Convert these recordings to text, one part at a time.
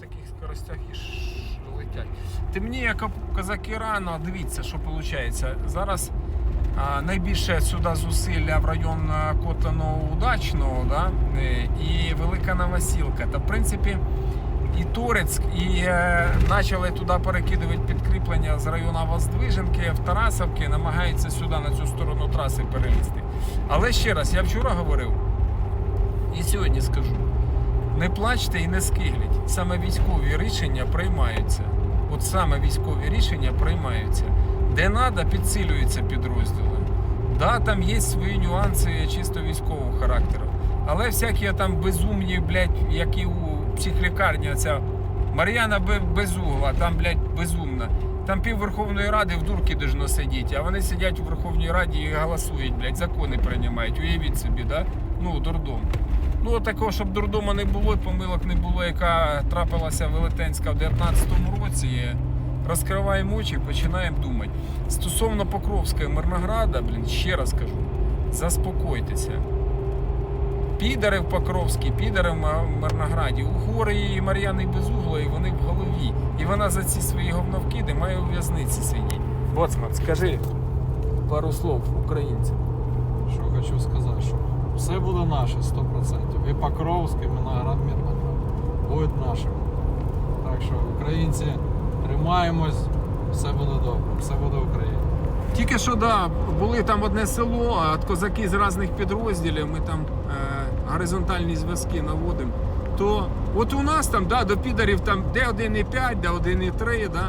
таких скоростях і летять. Темніє кап- козаки рано, дивіться, що виходить. Зараз а, найбільше сюди зусилля в район Котаного Удачного да? е, і Велика Новосілка. Та в принципі і Турецьк, і е, почали туди перекидувати підкріплення з району Воздвиженки, в Тарасовки, намагаються сюди на цю сторону траси перелізти. Але ще раз, я вчора говорив і сьогодні скажу: не плачте і не скигліть. Саме військові рішення приймаються. От саме військові рішення приймаються. Де треба, підсилюються підрозділи. Да, там є свої нюанси чисто військового характеру. Але всякі там безумні, блядь, які у психлікарні, ця Мар'яна Бе- Безугла, там, блядь, безумна. Там пів Верховної Ради в дурки должно сидіти, а вони сидять у Верховній Раді і голосують, блядь, закони приймають. Уявіть собі, да? Ну, дурдом. Ну, такого, щоб дурдома не було, і помилок не було, яка трапилася Велетенська в 19-му році. Розкриваємо очі починаємо думати. Стосовно Покровська і Мирнограда, блін, ще раз кажу, заспокойтеся. Підари в Покровській, підари в Мирнограді, у гори і Мар'яни Безуглої, вони в голові. І вона за ці свої говновкиди має у в'язниці сидіти. Боцман, скажи пару слов українцям. Що хочу сказати, що все буде наше 100%. І Покровськ, і Виноград, Мирноград будуть нашими. Так що українці тримаємось, все буде добре, все буде Україна. Тільки що да, були там одне село, от козаки з різних підрозділів, ми там е, горизонтальні зв'язки наводимо. То от у нас там да, до підарів там де 1,5, де 1,3, да.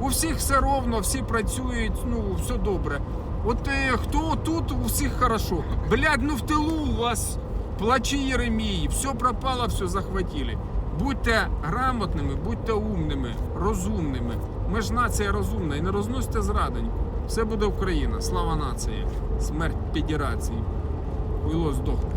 У всіх все ровно, всі працюють, ну все добре. От е, хто тут, у всіх хорошо. Блядь, ну в тилу у вас плачі Єремії, все пропало, все захватили. Будьте грамотними, будьте умними, розумними. Ми ж нація розумна і не розносьте зрадоньку. Все буде Україна, слава нації, смерть федерації. Уйло здохне.